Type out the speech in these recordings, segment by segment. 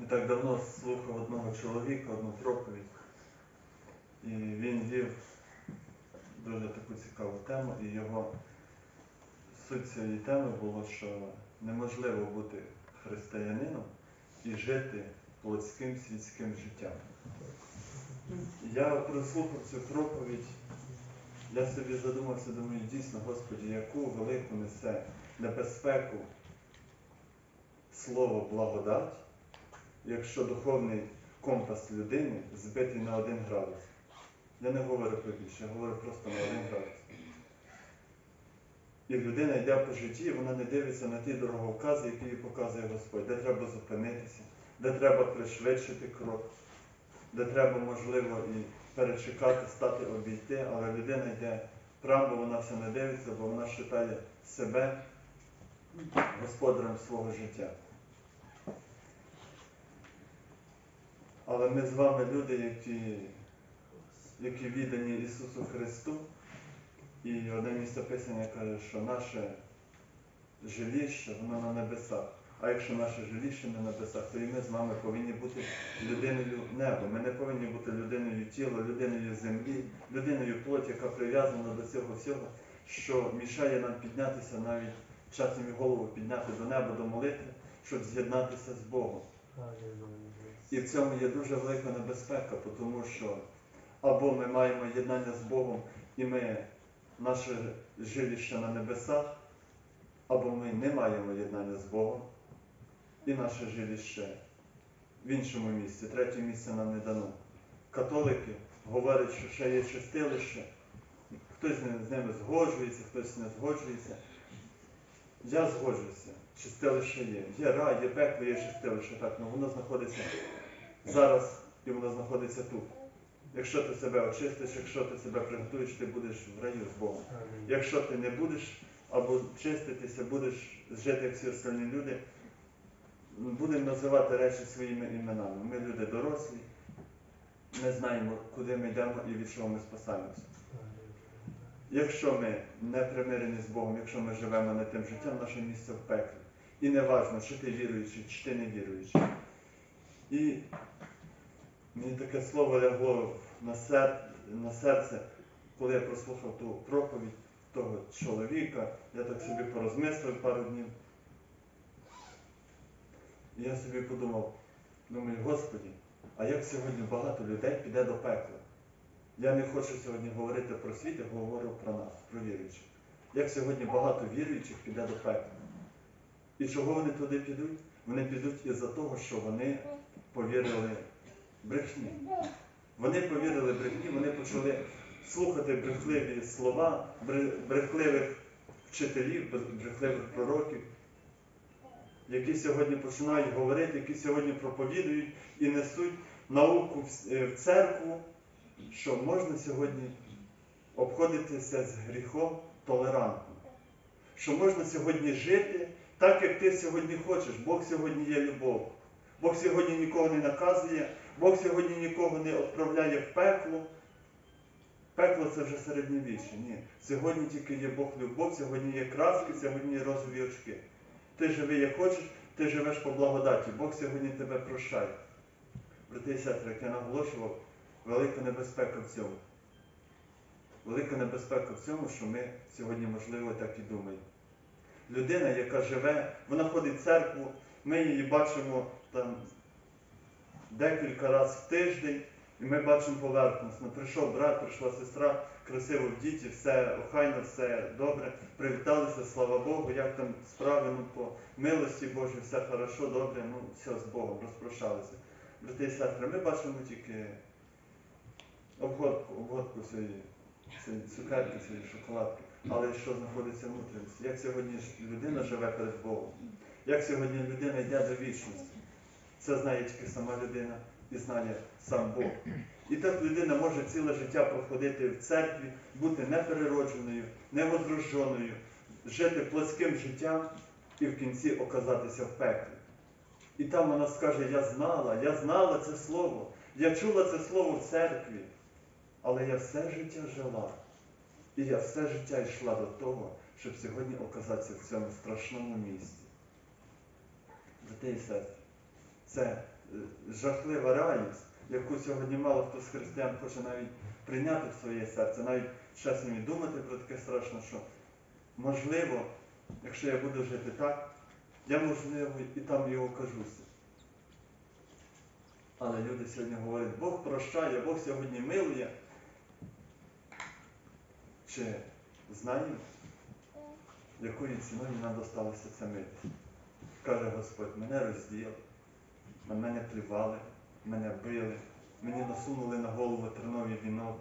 Не так давно слухав одного чоловіка, одну проповідь, і він вів дуже таку цікаву тему, і його суть цієї теми було, що неможливо бути християнином і жити плотським світським життям. Я прослухав цю проповідь, я собі задумався, думаю, дійсно, Господі, яку велику несе небезпеку слово благодать, якщо духовний компас людини збитий на один градус. Я не говорю про більше, я говорю просто на один градус. І людина йде по житті, і вона не дивиться на ті дороговкази, які їй показує Господь, де треба зупинитися, де треба пришвидшити крок, де треба, можливо, і перечекати, стати обійти, але людина йде прямо, вона все не дивиться, бо вона вважає себе господарем свого життя. Але ми з вами люди, які, які віддані Ісусу Христу. І одне місце Писання каже, що наше жиліще, воно на небесах. А якщо наше жиліще на небесах, то і ми з вами повинні бути людиною неба. Ми не повинні бути людиною тіла, людиною землі, людиною плоті, яка прив'язана до цього всього, що мішає нам піднятися навіть часом і голову підняти до неба, до молитви, щоб з'єднатися з Богом. І в цьому є дуже велика небезпека, тому що або ми маємо єднання з Богом і ми наше жилище на небесах, або ми не маємо єднання з Богом і наше жилище в іншому місці. Третє місце нам не дано. Католики говорять, що ще є чистилище. Хтось з ними згоджується, хтось не згоджується. Я згоджуюся, чистилище є. Є рай, є пекло, є чистилище, так, але воно знаходиться зараз і воно знаходиться тут. Якщо ти себе очистиш, якщо ти себе приготуєш, ти будеш в раю з Богом. Якщо ти не будеш або чиститися, будеш жити як всі остальні люди, будемо називати речі своїми іменами. Ми люди дорослі, ми знаємо, куди ми йдемо і від чого ми спасаємося. Якщо ми не примирені з Богом, якщо ми живемо не тим життям, наше місце в пеклі. І не важно, чи ти віруючий, чи ти не віруючий. І мені таке слово лягло на, сер... на серце, коли я прослухав ту проповідь того чоловіка, я так собі порозмислив пару днів. І я собі подумав, думаю, Господі, а як сьогодні багато людей піде до пекла? Я не хочу сьогодні говорити про світ, я говорю про нас, про віруючих. Як сьогодні багато віруючих піде до пекла. І чого вони туди підуть? Вони підуть із-за того, що вони повірили брехні. Вони повірили брехні, вони почали слухати брехливі слова, брехливих вчителів, брехливих пророків, які сьогодні починають говорити, які сьогодні проповідують і несуть науку в церкву, що можна сьогодні обходитися з гріхом толерантно, що можна сьогодні жити так, як ти сьогодні хочеш. Бог сьогодні є любов. Бог сьогодні нікого не наказує, Бог сьогодні нікого не відправляє в пекло. Пекло це вже середньовіччя. Ні. Сьогодні тільки є Бог любов, сьогодні є краски, сьогодні є розові очки. Ти живи як хочеш, ти живеш по благодаті. Бог сьогодні тебе прощає. Брати і сестри, як я наголошував, велика небезпека в цьому. Велика небезпека в цьому, що ми сьогодні, можливо, так і думаємо. Людина, яка живе, вона ходить в церкву, ми її бачимо там декілька разів в тиждень, і ми бачимо поверхностно. Прийшов брат, прийшла сестра, красиво в діті, все охайно, все добре. Привіталися, слава Богу, як там справи, ну по милості Божій, все хорошо, добре, ну все з Богом, розпрощалися. Брати і сестри, ми бачимо тільки обгодку, обгодку цієї, цієї цукерки, цієї шоколадки. Але що знаходиться внутрішності? Як сьогодні людина живе перед Богом? Як сьогодні людина йде до вічності? Це знає тільки сама людина і знає сам Бог. І так людина може ціле життя проходити в церкві, бути непереродженою, невозроженою, жити плоским життям і в кінці оказатися в пеклі. І там вона скаже, я знала, я знала це слово, я чула це слово в церкві, але я все життя жила. І я все життя йшла до того, щоб сьогодні оказатися в цьому страшному місці. Брати і сестри, це жахлива реальність, яку сьогодні мало хто з християн хоче навіть прийняти в своє серце, навіть чесно і думати про таке страшно, що можливо, якщо я буду жити так, я можливо і там і окажуся. Але люди сьогодні говорять, Бог прощає, Бог сьогодні милує. Чи знаємо, якою ціною нам досталося ця милість? Каже Господь, мене розділи, на мене плювали, мене били, мені насунули на голову терновий вінок,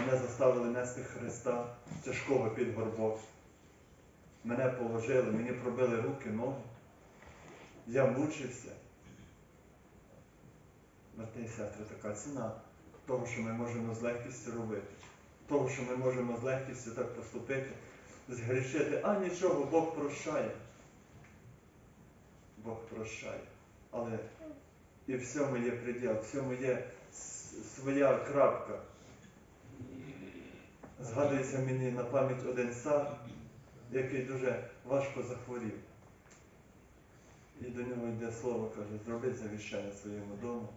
мене заставили нести Христа тяжкого під горбок. Мене положили, мені пробили руки, ноги. Я мучився. Брати і сестри, така ціна того, що ми можемо з легкістю робити, того, що ми можемо з легкістю так поступити, згрішити, а нічого, Бог прощає. Бог прощає. Але і всьому є приділ, всьому є своя крапка. Згадується мені на пам'ять один цар, який дуже важко захворів. І до нього йде слово, каже, зроби завіщення своєму дому,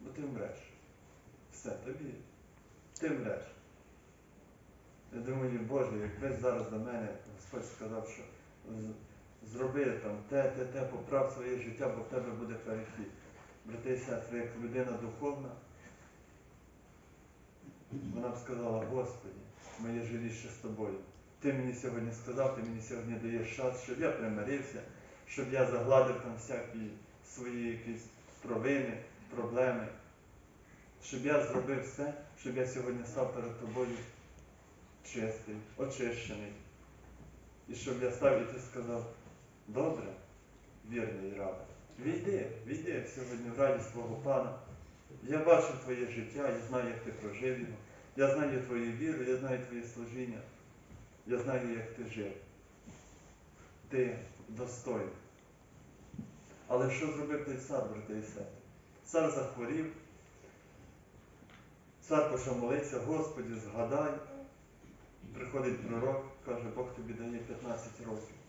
бо ти вмреш. Все, тобі. Ти вмреш. Я думаю, Боже, якби зараз до мене Господь сказав, що зроби там те, те, те, поправ своє життя, бо в тебе буде перехід. Брати і сестри, як людина духовна, вона б сказала, Господи, моє жиліще з тобою. Ти мені сьогодні сказав, ти мені сьогодні даєш шанс, щоб я примирився, щоб я загладив там всякі свої якісь провини, проблеми, щоб я зробив все, щоб я сьогодні став перед тобою чистий, очищений. І щоб я став і ти сказав, добре, вірний раб, війди, війди сьогодні в радість твого Пана. Я бачу твоє життя, я знаю, як ти прожив його. Я знаю твою віру, я знаю твоє служіння. Я знаю, як ти жив. Ти достойний. Але що зробив той цар, брати і сестри? Цар захворів. Цар почав молитися, Господі, згадай. Приходить пророк, каже, Бог тобі дає 15 років.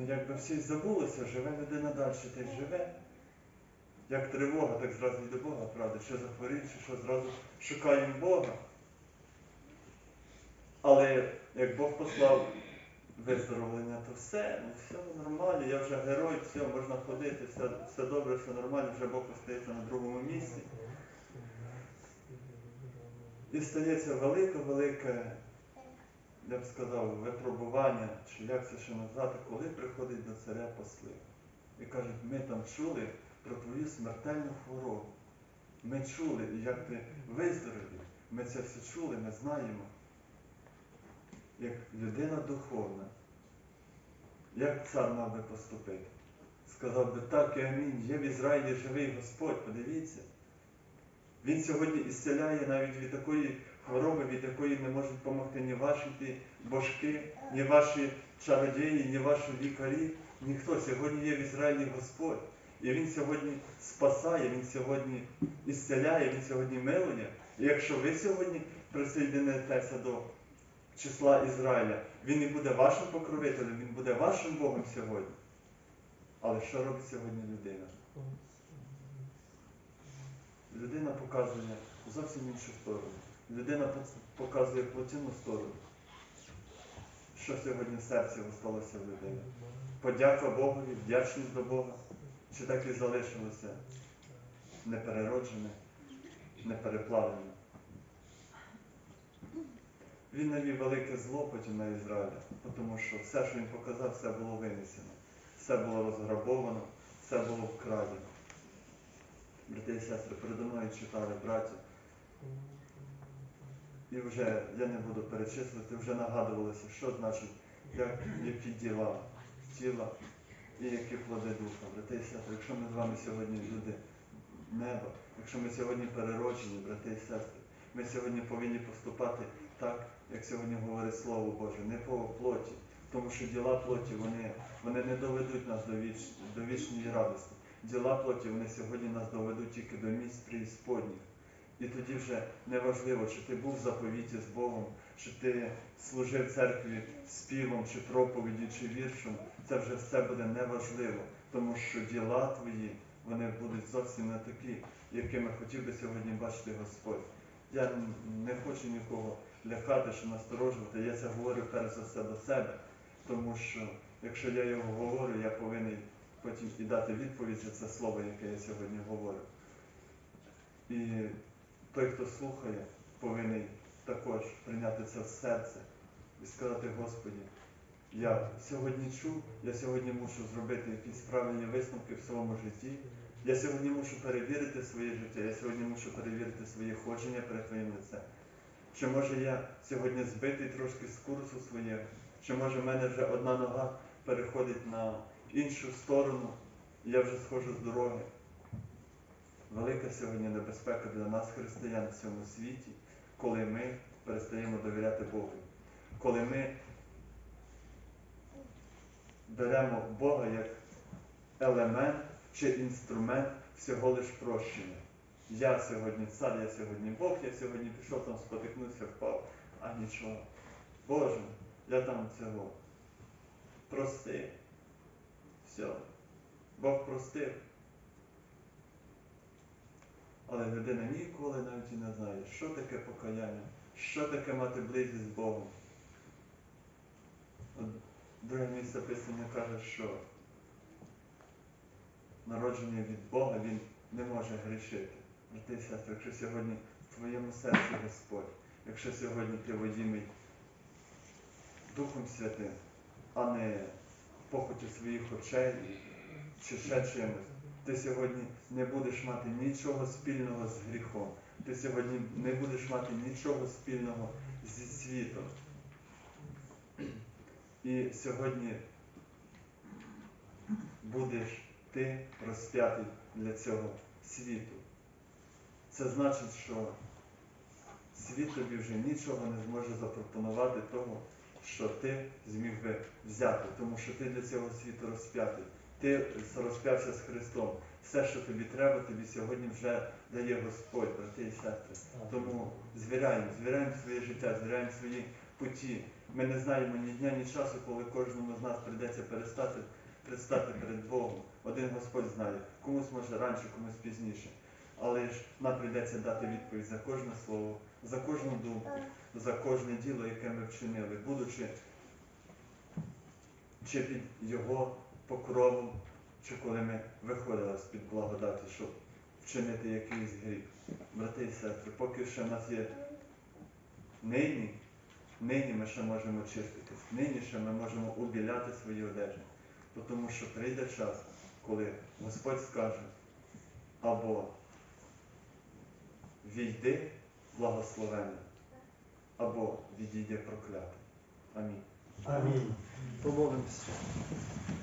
Ну якби все й забулося, живе людина далі, й живе. Як тривога, так зразу й до Бога, правда, що захворів, чи що зразу шукаємо Бога. Але як Бог послав виздоровлення, то все, ну все нормально, я вже герой, все, можна ходити, все, все добре, все нормально, вже Бог остається на другому місці. І стається велике-велике, я б сказав, випробування, чи як це ще назвати, коли приходить до царя посли. І кажуть, ми там чули про твою смертельну хворобу. Ми чули, як ти виздоровів. Ми це все чули, ми знаємо. Як людина духовна, як цар мав би поступити? Сказав би так і амінь, є в Ізраїлі живий Господь, подивіться. Він сьогодні ісцеляє навіть від такої хвороби, від якої не можуть допомогти ні ваші ті божки, ні ваші чародії, ні ваші лікарі. Ніхто. Сьогодні є в Ізраїлі Господь. І Він сьогодні спасає, Він сьогодні ісцеляє, Він сьогодні милує. І якщо ви сьогодні присоєдинитеся до числа Ізраїля, Він і буде вашим покровителем, Він буде вашим Богом сьогодні. Але що робить сьогодні людина? Людина показує зовсім іншу сторону. Людина показує плотяну сторону. Що сьогодні в серці осталося в людини? Подяка Богові, вдячність до Бога. Чи так і залишилося неперероджене, непереплавлене? Він навів велике зло потім на Ізраїля, тому що все, що він показав, все було винесено, все було розграбовано, все було вкрадено. Брати і сестри, передо мною читали браті. І вже я не буду перечислити, вже нагадувалося, що значить, як, які діла тіла і які плоди духа. Брати і сестри, якщо ми з вами сьогодні люди неба, якщо ми сьогодні перероджені, брати і сестри, ми сьогодні повинні поступати так, як сьогодні говорить Слово Боже, не по плоті, тому що діла плоті вони, вони не доведуть нас до, віч, до вічної радості. Діла плоті вони сьогодні нас доведуть тільки до місць преісподніх. І тоді вже неважливо, чи ти був в заповіті з Богом, чи ти служив церкві співом, чи проповіді, чи віршем. Це вже все буде неважливо, тому що діла твої вони будуть зовсім не такі, якими хотів би сьогодні бачити Господь. Я не хочу нікого лякати, чи насторожувати. Я це говорю перш за все до себе, тому що якщо я його говорю, я повинен потім і дати відповідь за це слово, яке я сьогодні говорю. І той, хто слухає, повинен також прийняти це в серце і сказати, Господі, я сьогодні чув, я сьогодні мушу зробити якісь правильні висновки в своєму житті. Я сьогодні мушу перевірити своє життя, я сьогодні мушу перевірити своє ходження перед Твоїм лицем. Чи може я сьогодні збитий трошки з курсу своєго, чи може в мене вже одна нога переходить на іншу сторону, я вже схожу з дороги. Велика сьогодні небезпека для нас, християн, в цьому світі, коли ми перестаємо довіряти Богу, коли ми беремо Бога як елемент чи інструмент всього лиш прощення. Я сьогодні цар, я сьогодні Бог, я сьогодні пішов там, спотикнувся, впав, а нічого. Боже, я там цього простив. Все. Бог простив. Але людина ніколи навіть і не знає, що таке покаяння, що таке мати близькість з Богом. От друге місце Писання каже, що народження від Бога він не може грішити. Брати сестри, якщо сьогодні в твоєму серці Господь, якщо сьогодні ти водімий Духом Святим, а не похоті своїх очей чи ще чимось, ти сьогодні не будеш мати нічого спільного з гріхом. Ти сьогодні не будеш мати нічого спільного зі світом. І сьогодні будеш ти розп'ятий для цього світу. Це значить, що світ тобі вже нічого не зможе запропонувати того, що ти зміг би взяти, тому що ти для цього світу розп'ятий. Ти розп'явся з Христом. Все, що тобі треба, тобі сьогодні вже дає Господь, брати і сестри. Тому звіряємо, звіряємо своє життя, звіряємо свої путі. Ми не знаємо ні дня, ні часу, коли кожному з нас прийдеться перестати предстати перед Богом. Один Господь знає, комусь може раніше, комусь пізніше. Але ж нам прийдеться дати відповідь за кожне слово, за кожну думку, за кожне діло, яке ми вчинили, будучи чи під Його покровом, чи коли ми виходили з-під благодаті, щоб вчинити якийсь гріх. Брати і сестри, поки ще в нас є нині, нині ми ще можемо чиститись, нині ще ми можемо убіляти свої одежі. Тому що прийде час, коли Господь скаже, або війди благословенний, або відійде проклятий. Амінь. Амінь. Помолимося.